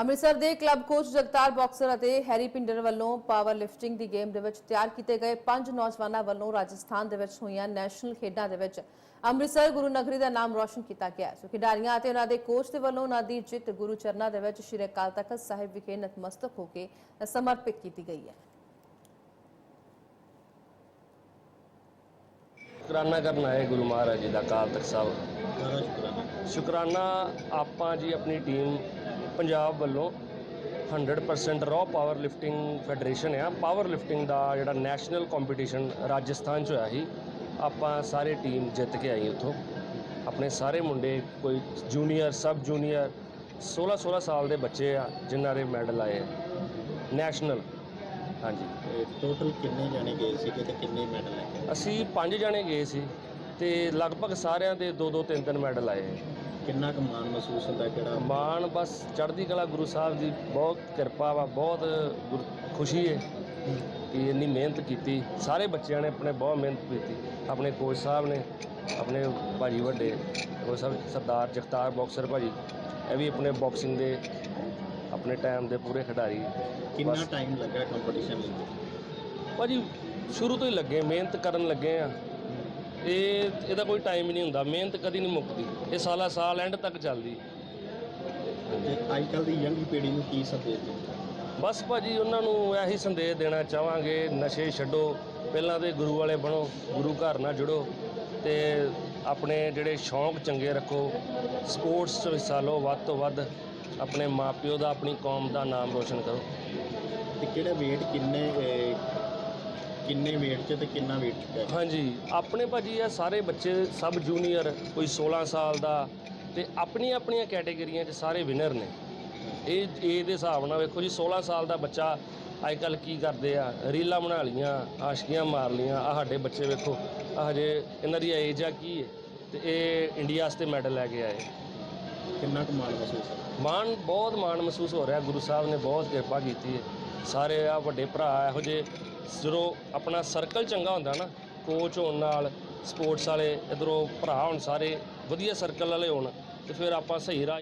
ਅੰਮ੍ਰਿਤਸਰ ਦੇ club coach Jagtar boxer ਅਤੇ Harry Pinder ਵੱਲੋਂ ਪਾਵਰ ਲਿਫਟਿੰਗ ਦੀ ਗੇਮ ਦੇ ਵਿੱਚ ਤਿਆਰ ਕੀਤੇ ਗਏ ਪੰਜ ਨੌਜਵਾਨਾਂ ਵੱਲੋਂ ਰਾਜਸਥਾਨ ਦੇ ਵਿੱਚ ਹੋਈਆਂ ਨੈਸ਼ਨਲ ਖੇਡਾਂ ਦੇ ਵਿੱਚ ਅੰਮ੍ਰਿਤਸਰ ਗੁਰੂ ਨਗਰੀ ਦਾ ਨਾਮ ਰੌਸ਼ਨ ਕੀਤਾ ਗਿਆ ਸੋ ਖਿਡਾਰੀਆਂ ਅਤੇ ਉਹਨਾਂ ਦੇ ਕੋਚ ਦੇ ਵੱਲੋਂ ਉਹਨਾਂ ਦੀ ਜਿੱਤ ਗੁਰੂ ਚਰਨਾਂ ਦੇ ਵਿੱਚ ਸ਼੍ਰੀ ਅਕਾਲ ਤਖਤ ਸਾਹਿਬ ਵਿਖੇ ਨਤਮਸਤਕ ਹੋ ਕੇ ਸਮਰਪਿਤ ਕੀਤੀ ਗਈ ਹੈ। ਸ਼ੁਕਰਾਨਾ ਕਰਨ ਆਏ ਗੁਰੂ ਮਹਾਰਾਜ ਜੀ ਦਾ ਅਕਾਲ ਤਖਤ ਸਾਹਿਬ। ਸ਼ੁਕਰਾਨਾ ਸ਼ੁਕਰਾਨਾ ਆਪਾਂ ਜੀ ਆਪਣੀ ਟੀਮ ਪੰਜਾਬ ਵੱਲੋਂ 100% ਰॉ ਪਾਵਰ ਲਿਫਟਿੰਗ ਫੈਡਰੇਸ਼ਨ ਆ। ਪਾਵਰ ਲਿਫਟਿੰਗ ਦਾ ਜਿਹੜਾ ਨੈਸ਼ਨਲ ਕੰਪੀਟੀਸ਼ਨ ਰਾਜਸਥਾਨ 'ਚ ਹੋਇਆ ਸੀ, ਆਪਾਂ ਸਾਰੇ ਟੀਮ ਜਿੱਤ ਕੇ ਆਈ ਉੱਥੋਂ। ਆਪਣੇ ਸਾਰੇ ਮੁੰਡੇ, ਕੋਈ ਜੂਨੀਅਰ ਸਬ ਜੂਨੀਅਰ 16 16 ਸਾਲ ਦੇ ਬੱਚੇ ਆ, ਜਿਨ੍ਹਾਂ ਦੇ ਮੈਡਲ ਆਏ ਆ। ਨੈਸ਼ਨਲ ਹਾਂਜੀ। ਟੋਟਲ ਕਿੰਨੇ ਜਾਣੇ ਗਏ ਸੀਗੇ ਤੇ ਕਿੰਨੇ ਮੈਡਲ ਲੈ ਕੇ ਆਏ? ਅਸੀਂ ਪੰਜ ਜਣੇ ਗਏ ਸੀ ਤੇ ਲਗਭਗ ਸਾਰਿਆਂ ਦੇ ਦੋ ਦੋ ਤਿੰਨ ਤਿੰਨ ਮੈਡਲ ਆਏ। ਕਿੰਨਾ ਕੁ ਮਾਣ ਮਹਿਸੂਸ ਹੁੰਦਾ ਕਿਹੜਾ? ਮਾਣ ਬਸ ਚੜ੍ਹਦੀ ਕਲਾ ਗੁਰੂ ਸਾਹਿਬ ਦੀ ਬਹੁਤ ਕਿਰਪਾ ਵਾ ਬਹੁਤ ਗੁਰ- ਖੁਸ਼ੀ ਹੈ ਕਿ ਇੰਨੀ ਮਿਹਨਤ ਕੀਤੀ। ਸਾਰੇ ਬੱਚਿਆਂ ਨੇ ਆਪਣੇ ਬਹੁਤ ਮਿਹਨਤ ਕੀਤੀ। ਆਪਣੇ ਕੋਚ ਸਾਹਿਬ ਨੇ ਆਪਣੇ ਭਾਜੀ ਵੱਡੇ ਕੋਚ ਸਾਹਿਬ ਸਰਦਾਰ ਜਗਤਾਰ ਬਾਕਸਰ ਭਾਜੀ ਇਹ ਵੀ ਆਪਣੇ ਬਾਕਸਿੰਗ ਦੇ ਆਪਣੇ ਟਾਈਮ ਦੇ ਪੂਰੇ ਖਿਡਾਰੀ ਕਿੰਨਾ। ਟਾਈਮ ਲੱਗਾ ਕੰਪੀਟੀਸ਼ਨ ਲਈ ਭਾਜੀ ਸ਼ੁਰੂ ਤੋਂ ਹੀ ਲੱਗੇ ਮਿਹਨਤ ਕਰਨ ਲੱਗੇ ਆ। ਇਹ ਇਹਦਾ ਕੋਈ ਟਾਈਮ ਨਹੀਂ ਹੁੰਦਾ ਮਿਹਨਤ ਕਦੀ ਨਹੀਂ ਮੁੱਕਦੀ। ਇਹ ਸਾਲਾ ਸਾਲ ਐਂਡ ਤੱਕ ਚੱਲਦੀ। ਤੇ ਅੱਜ ਕੱਲ ਦੀ ਯੰਗ ਪੀੜ੍ਹੀ ਨੂੰ ਕੀ ਸੰਦੇਸ਼ ਦਿੰਦੇ ਬਸ ਭਾਜੀ ਉਹਨਾਂ ਨੂੰ ਇਹੀ ਸੰਦੇਸ਼ ਦੇਣਾ ਚਾਹਾਂਗੇ ਨਸ਼ੇ ਛੱਡੋ ਪਹਿਲਾਂ ਤੇ ਗੁਰੂ ਵਾਲੇ ਬਣੋ ਗੁਰੂ ਘਰ ਨਾਲ ਜੁੜੋ ਤੇ ਆਪਣੇ ਜਿਹੜੇ ਸ਼ੌਂਕ ਚੰਗੇ ਰੱਖੋ ਸਪੋਰਟਸ 'ਚ ਹਿੱਸਾ ਲਓ ਵੱਧ ਤੋਂ ਵੱਧ। ਆਪਣੇ ਮਾਪਿਓ ਦਾ ਆਪਣੀ ਕੌਮ ਦਾ ਨਾਮ ਰੋਸ਼ਨ ਕਰੋ। ਤੇ ਕਿਹੜਾ weight ਕਿੰਨੇ ਅਹ, ਕਿੰਨੇ weight 'ਚ ਤੇ ਕਿੰਨਾ weight ਚੁੱਕਿਆ ਹਾਂਜੀ ਆਪਣੇ ਭਾਜੀ ਇਹ ਸਾਰੇ ਬੱਚੇ ਸਬ ਜੂਨੀਅਰ ਕੋਈ 16 ਸਾਲ ਦਾ ਤੇ ਆਪਣੀਆਂ ਆਪਣੀਆਂ ਕੈਟਾਗਰੀਆਂ 'ਚ ਸਾਰੇ ਵਿਨਰ ਨੇ। ਇਹ ਏਜ ਦੇ ਹਿਸਾਬ ਨਾਲ ਵੇਖੋ ਜੀ 16 ਸਾਲ ਦਾ ਬੱਚਾ ਅੱਜ ਕੱਲ ਕੀ ਕਰਦੇ ਆ? ਰੀਲਾਂ ਬਣਾ ਲੀਆਂ ਆਸ਼ਕੀਆਂ ਮਾਰ ਲੀਆਂ ਆ ਸਾਡੇ ਬੱਚੇ ਵੇਖੋ ਆ ਹਜੇ ਇਹਨਾਂ ਦੀ ਏਜ ਆ ਕੀ ਹੈ ਤੇ ਇਹ ਇੰਡੀਆ ਵਾਸਤੇ ਮੈਡਲ ਲੈ ਕੇ ਆਏ। ਕਿੰਨਾ ਕੁ ਮਾਣ ਮਹਿਸੂਸ ਹੁੰਦਾ ਮਾਣ, ਬਹੁਤ ਮਾਣ ਮਹਿਸੂਸ ਹੋ ਰਿਹਾ। ਗੁਰੂ ਸਾਹਿਬ ਨੇ ਬਹੁਤ ਕਿਰਪਾ ਕੀਤੀ ਹੈ। ਸਾਰੇ ਆ ਵੱਡੇ ਭਰਾ ਇਹੋ ਜਿਹੇ, ਜਦੋਂ ਆਪਣਾ ਸਰਕਲ ਚੰਗਾ ਹੁੰਦਾ ਨਾ ਕੋਚ ਹੋਣ ਨਾਲ ਸਪੋਰਟਸ ਵਾਲੇ, ਇਧਰੋਂ ਭਰਾ ਹੋਣ ਸਾਰੇ, ਵਧੀਆ ਸਰਕਲ ਵਾਲੇ ਹੋਣ, ਤੇ ਫਿਰ ਆਪਾਂ ਸਹੀ ਰਾਹ